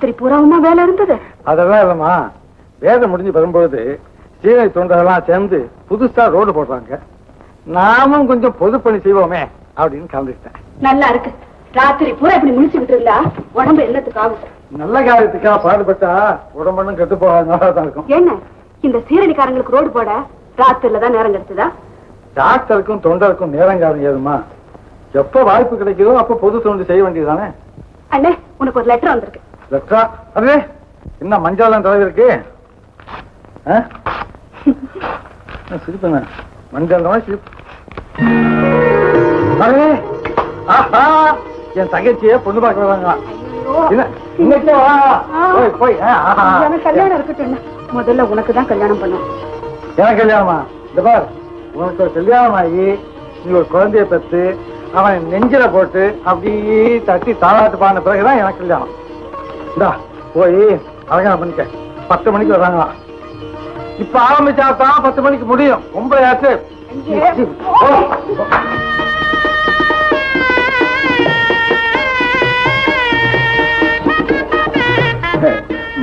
ராத்திரி பூராவுமா வேலை இருந்தது? அதெல்லாம் இல்லம்மா. வேலை முடிஞ்சு வரும்போது சீனை தொண்டரெல்லாம் சேர்ந்து புதுசா ரோடு போடுறாங்க. நாமும் கொஞ்சம் பொது பணி செய்வோமே அப்படின்னு கலந்துக்கிட்டேன் நல்லா இருக்கு. ராத்திரி பூரா இப்படி முடிச்சுக்கிட்டு இருந்தா உடம்பு என்னத்துக்கு ஆகும்? நல்ல காரியத்துக்கா பாடுபட்டா உடம்புன்னு கெட்டு போகாத நல்லா தான் இருக்கும். என்ன? இந்த சீரடிக்காரங்களுக்கு ரோடு போட ராத்திரில தான் நேரம் கிடைச்சதா? டாக்டருக்கும் தொண்டருக்கும் நேரம் ஏதுமா எப்ப வாய்ப்பு கிடைக்குதோ அப்ப பொது தொண்டு செய்ய வேண்டியதுதானே அண்ணே உனக்கு ஒரு லெட்டர் வந்திருக்கு. லெட்டரா அது என்ன மஞ்சாலம்? என்ன சிரிப்புங்க? மஞ்சள் தான் சிரிப்பு. ஆஹா என் தங்கச்சியே பொண்ணு பார்க்க வராங்க. இன்னைக்கே வா. போய் கல்யாணம் இருக்கட்டும். முதல்ல உனக்கு தான் கல்யாணம் பண்ணும். எனக்கு கல்யாணமா? இந்த பார் உனக்கு ஒரு கல்யாணம் ஆகி நீ ஒரு குழந்தைய பெற்று அவன் நெஞ்சில போட்டு அப்படியே தட்டி தாளாட்டு பாடின பிறகுதான் எனக்கு கல்யாணம். இந்தா போய் அலங்காரம் பண்ணிக்க. பத்து மணிக்கு வர்றாங்களா? இப்ப ஆரம்பிச்சா தான் பத்து மணிக்கு முடியும். ஒன்பது ஆச்சு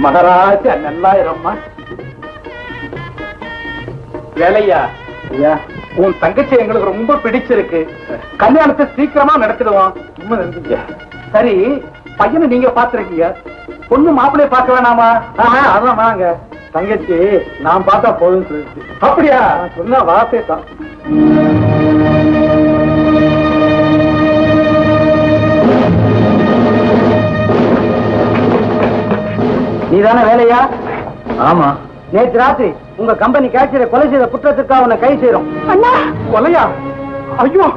மகாராஜா நல்லாயிரம்மா. வேலையா? ஐயா உன் தங்கச்சி எங்களுக்கு ரொம்ப பிடிச்சிருக்கு. கல்யாணத்தை சீக்கிரமா நடத்திடுவோம். சரி பையனை நீங்க பாத்துருக்கீங்க பொண்ணு மாப்பிள்ளைய பார்க்க வேணாமா? அதான் வாங்க தங்கச்சி நான் பார்த்தா போதும் சொல்லிச்சு அப்படியா? நான் சொன்ன வார்த்தை தான். நீதானே வேலையா? ஆமா. நேற்று ராத்திரி உங்க கம்பெனி கேட்சியரை கொலை செய்த குற்றத்துக்காக உன்னை கை செய்யறோம் அண்ணா! கொலையா? ஐயோ!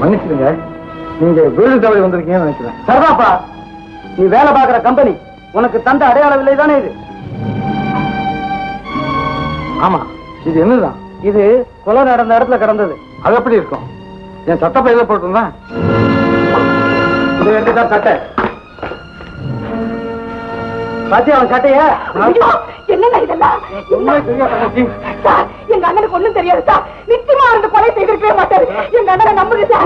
மன்னிச்சிடுங்க. நீங்க வீடு தவறி வந்திருக்கீங்கன்னு நினைக்கிறேன். சரிதாப்பா நீ வேலை பார்க்கிற கம்பெனி உனக்கு தந்த அடையாள விலை தானே இது? ஆமா இது என்னதான் இது கொலை நடந்த இடத்துல கிடந்தது. அது எப்படி இருக்கும்? என் சட்ட பையில போட்டிருந்தேன்? இது எடுத்துதான் சட்டை. பாத்தியா அவன் சட்டைய? என்னண்ணா இதெல்லாம்? உண்மை தெரியாது எங்க அண்ணனுக்கு ஒண்ணும் தெரியாது. நிச்சயமா அந்த கொலை செய்திருக்கவே மாட்டாரு. எங்க அண்ணனை நம்புங்க சார்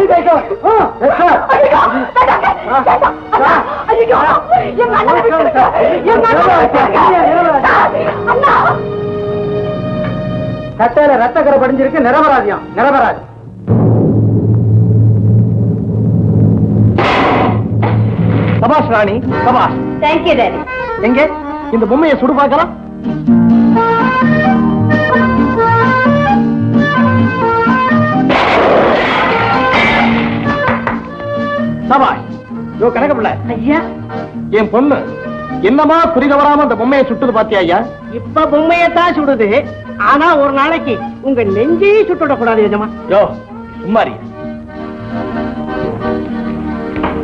அண்ணா சட்டையில ரத்தக்கரை படிஞ்சிருக்கு நிரபராதியம். நிரபராதி. சபாஷ் ராணி சபாஷ். தேங்க்யூ டாடி எங்க? இந்த பொம்மையை சுடு பார்க்கலாம். சபாஷ் யோ கணக்கு பிள்ளை. ஐயா. என் பொண்ணு என்னமா குறிதவராம அந்த பொம்மையை சுட்டுது பாத்தியா ஐயா? இப்ப பொம்மையத்தான் சுடுது. ஆனா ஒரு நாளைக்கு உங்க நெஞ்சையே சுட்டுடக் கூடாது எஜமா. யோ சும்மாரி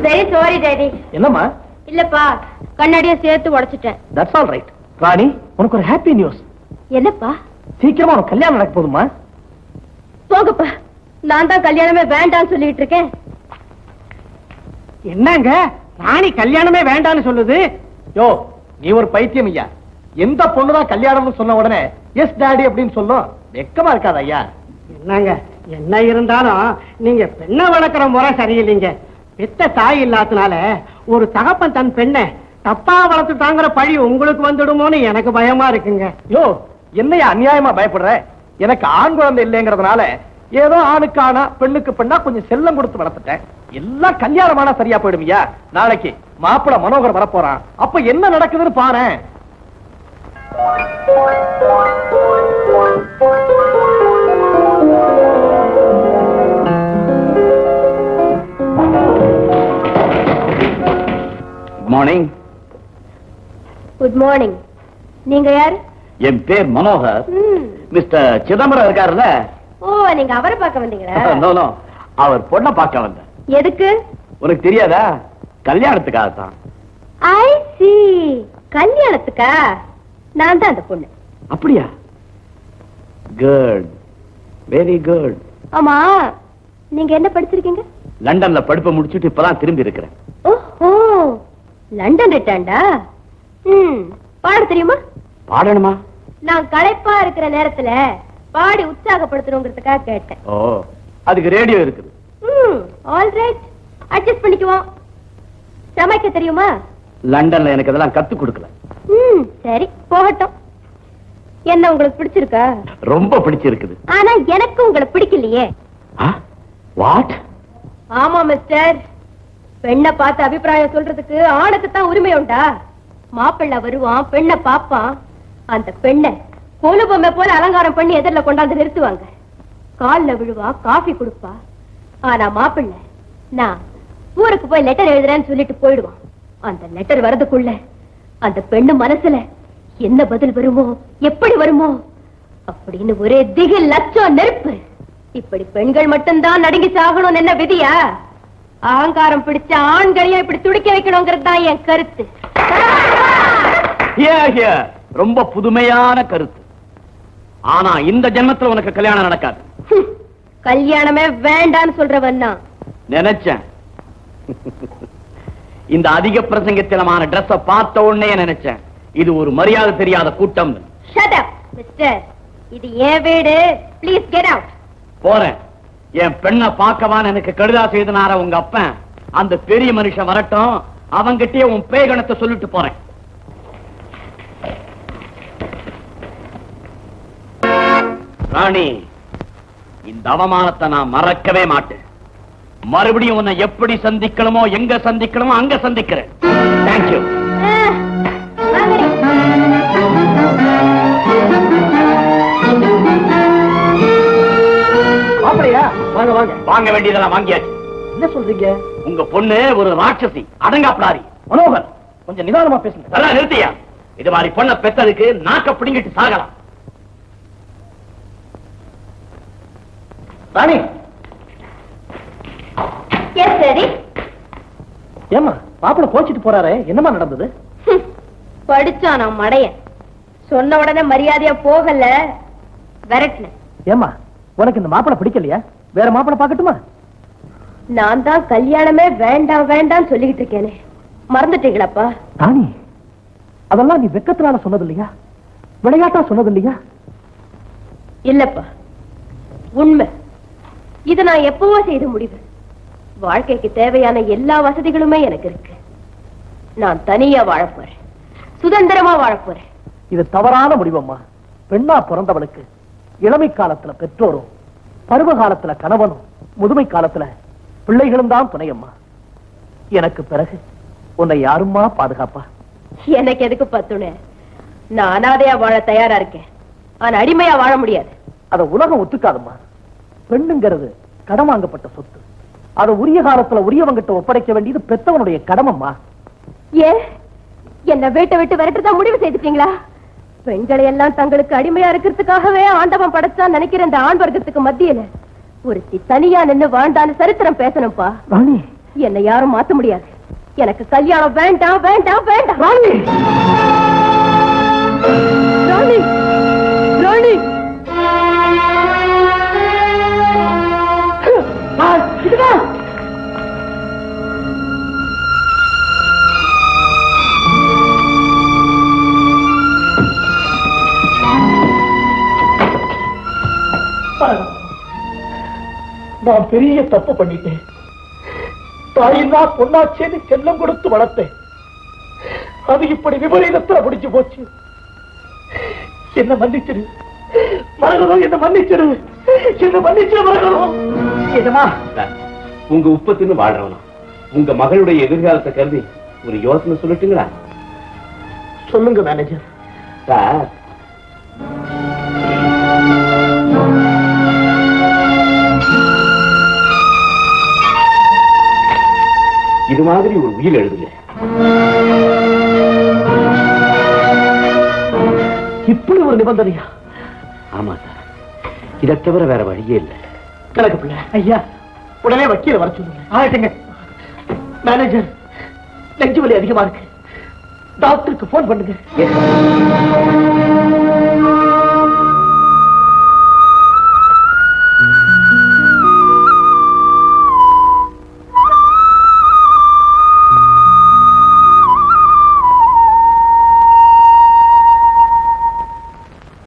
வெரி சாரி டாடி என்னம்மா? இல்லப்பா கண்ணாடிய சேர்த்து உடைச்சிட்டேன். தட்ஸ் ஆல் ரைட் ராணி உனக்கு ஒரு ஹாப்பி நியூஸ் என்னப்பா? சீக்கிரமா உனக்கு கல்யாணம் நடக்க போதுமா? போங்கப்பா. நான் தான் கல்யாணமே வேண்டாம்னு சொல்லிட்டு இருக்கேன். என்னங்க? ராணி கல்யாணமே வேண்டாம்னு சொல்லுது. யோ நீ ஒரு பைத்தியம் ஐயா. எந்த பொண்ணுதான் கல்யாணம்னு சொன்ன உடனே எஸ் டாடி அப்படின்னு சொல்லும். வெக்கமா இருக்காத ஐயா. என்னங்க? என்ன இருந்தாலும் நீங்க பெண்ணை வளர்க்குற முறை சரியில்லைங்க. பெத்த தாய் இல்லாதனால ஒரு தகப்பன் தன் பெண்ணை தப்பா வளர்த்துட்டாங்கிற பழி உங்களுக்கு வந்துடுமோன்னு எனக்கு பயமா இருக்குங்க. யோ என்னையா அநியாயமா பயப்படுற? எனக்கு ஆண் குழந்தை இல்லைங்கிறதுனால ஏதோ ஆணுக்கு பெண்ணுக்கு பெண்ணா கொஞ்சம் செல்லம் கொடுத்து வளர்த்துட்டேன். எல்லாம் கல்யாணமானா சரியா போயிடுமியா? நாளைக்கு மாப்பிள மனோகர் வரப்போறான். அப்ப என்ன நடக்குதுன்னு பாரேன். குட் மார்னிங் குட் மார்னிங் நீங்க யாரு? என் பேர் மனோகர். மிஸ்டர் சிதம்பரம் இருக்காருல்ல? ஓ நீங்க அவரை பார்க்க வந்தீங்களா? நோ நோ அவர் பொண்ணை பார்க்க வந்தேன். எதுக்கு? உனக்கு தெரியாதா? கல்யாணத்துக்காக தான் ஐ சி கல்யாணத்துக்கா? நான் தான் அந்த பொண்ணு. அப்படியா? குட் வெரி குட் ஆமா. நீங்க என்ன படிச்சிருக்கீங்க? லண்டன்ல படிப்பை முடிச்சுட்டு இப்பதான் திரும்பி இருக்கிறேன். ஓஹோ. லண்டன் ரிட்டர்ன்டா? ம். பாட தெரியுமா? பாடணுமா? நான் களைப்பா இருக்கிற நேரத்துல பாடி உற்சாகப்படுத்தணுங்கிறதுக்காக கேட்டேன். ஓ அதுக்கு ரேடியோ இருக்குது. ஆல் ரைட் அட்ஜஸ்ட் பண்ணிக்குவோம். சமைக்க தெரியுமா? லண்டன்ல எனக்கு இதெல்லாம் கத்து கொடுக்கல. ம் சரி போகட்டும். என்ன உங்களுக்கு பிடிச்சிருக்கா? ரொம்ப பிடிச்சிருக்குது. ஆனா எனக்கு உங்களை பிடிக்கலையே. வாட் ஆமா மிஸ்டர் பெண்ணை பார்த்து அபிப்பிராயம் சொல்றதுக்கு ஆணுக்கு தான் உரிமை உண்டா? மாப்பிள்ளை வருவான் பெண்ணை பாப்பான் அந்த பெண்ணை கொலு பொம்மை போல அலங்காரம் பண்ணி எதிரில கொண்டாந்து நிறுத்துவாங்க. கால்ல விழுவா காஃபி கொடுப்பா. ஆனா மாப்பிள்ளை நான் ஊருக்கு போய் லெட்டர் எழுதுறேன்னு சொல்லிட்டு போயிடுவான். அந்த லெட்டர் வரதுக்குள்ள அந்த பெண்ணு மனசுல என்ன பதில் வருமோ எப்படி வருமோ அப்படின்னு ஒரே திகில் லட்சம் நெருப்பு. இப்படி பெண்கள் மட்டும்தான் நடுங்கி சாகணும்னு என்ன விதியா? அகங்காரம் பிடிச்ச ஆண்களையும் இப்படி துடிக்க வைக்கணுங்கிறது தான் என் கருத்து. ரொம்ப புதுமையான கருத்து. ஆனா இந்த ஜென்மத்துல உனக்கு கல்யாணம் நடக்காது. கல்யாணமே வேண்டான்னு சொல்றவன் தான் நினைச்சேன். இந்த அதிக பிரசங்கத்திலமான Dress-அ பார்த்த உடனே நினைச்சேன். இது ஒரு மரியாதை தெரியாத கூட்டம் மிஸ்டர் இது என் வீடு. ப்ளீஸ் கெட் அவுட் போறேன். என் பெண்ணை பார்க்கவான்னு எனக்கு கடுதா செய்தனார உங்க அப்பன் அந்த பெரிய மனுஷன் வரட்டும். அவங்கிட்டயே உன் பேகணத்தை சொல்லிட்டு போறேன். ராணி இந்த அவமானத்தை நான் மறக்கவே மாட்டேன். மறுபடியும் உன்னை எப்படி சந்திக்கணுமோ எங்க சந்திக்கணுமோ அங்க சந்திக்கிறேன். தேங்க்யூ வாங்க வாங்க. வாங்க வேண்டியதெல்லாம் வாங்கியாச்சு. என்ன சொல்றீங்க? உங்க பொண்ணு ஒரு ராட்சசி அடங்காப்படாரி. மனோகர் கொஞ்சம் நிதானமா பேசுங்க. நிறுத்தியா? இது மாதிரி பொண்ண பெத்ததுக்கு நாக்க பிடிங்கிட்டு சாகலாம். ராணி. எஸ் சரி ஏமா மாப்பிள கோச்சிட்டு போறாரே என்னமா நடந்தது? படிச்சான் நான் மடையன் சொன்ன உடனே மரியாதையா போகல. விரட்டின. ஏமா உனக்கு இந்த மாப்பிள பிடிக்கலையா? வேற மாப்பிள பாக்கட்டுமா நான் தான் கல்யாணமே வேண்டாம் வேண்டாம் சொல்லிக்கிட்டு இருக்கேனே. மறந்துட்டீங்களாப்பா? ராணி அதெல்லாம் நீ வெக்கத்தினால சொன்னது இல்லையா விளையாட்டா சொன்னது இல்லையா இல்லப்பா. உண்மை. இது நான் எப்பவோ செய்த முடிவு. வாழ்க்கைக்கு தேவையான எல்லா வசதிகளுமே எனக்கு இருக்கு. நான் தனியா வாழப் போறேன். சுதந்திரமா வாழப் போறேன். இது தவறான முடிவம்மா. பெண்ணா பிறந்தவளுக்கு இளமை காலத்துல பெற்றோரும் பருவ காலத்துல கணவனும் முதுமை காலத்துல பிள்ளைகளும் தான் துணையம்மா. எனக்கு பிறகு உன்னை யாரும்மா பாதுகாப்பா? எனக்கு எதுக்கு பத்துணை? நான் அனாதையா வாழ தயாரா இருக்கேன். ஆனா அடிமையா வாழ முடியாது. அத உலகம் ஒத்துக்காதும்மா. பெண்ணுங்கிறது கடன் வாங்கப்பட்ட சொத்து. அதை உரிய காலத்துல உரியவங்கிட்ட ஒப்படைக்க வேண்டியது பெத்தவனுடைய கடமம்மா. ஏ என்ன வீட்டை விட்டு விரட்டுதான் முடிவு செய்துட்டீங்களா? பெண்களை எல்லாம் தங்களுக்கு அடிமையா இருக்கிறதுக்காகவே ஆண்டவன் படைச்சான் நினைக்கிற இந்த ஆண் வர்க்கத்துக்கு மத்தியில ஒருத்தி தனியா நின்னு வாழ்ந்தான்னு சரித்திரம் பேசணும்ப்பா ராணி. என்னை யாரும் மாத்த முடியாது. எனக்கு கல்யாணம் வேண்டாம் வேண்டாம் வேண்டாம். ராணி. நான் பெரிய தப்பு பண்ணிட்டேன். தாயில்லா பொண்ணாச்சேன்னு செல்லம் கொடுத்து வளர்த்தேன். அது இப்படி விபரீதத்துல முடிஞ்சு போச்சு. என்ன மன்னிச்சிரு மரகதம் என்ன மன்னிச்சிரு என்ன மன்னிச்சிரு மரகதம் என்னமா உங்க உப்பத்தின்னு வாழ்றவனா? உங்க மகளுடைய எதிர்காலத்தை கருதி ஒரு யோசனை சொல்லட்டுங்களா? சொல்லுங்க மேனேஜர் சார் இது மாதிரி ஒரு உயிர் எழுதுங்க. இப்படி ஒரு நிபந்தனையா? ஆமா சார். இதை தவிர வேற வழியே இல்லை. கணக்கு பிள்ளை. ஐயா உடனே வக்கீல வர சொல்லுங்க. ஆகட்டுங்க மேனேஜர் நெஞ்சு வலி அதிகமா இருக்கு. டாக்டருக்கு போன் பண்ணுங்க.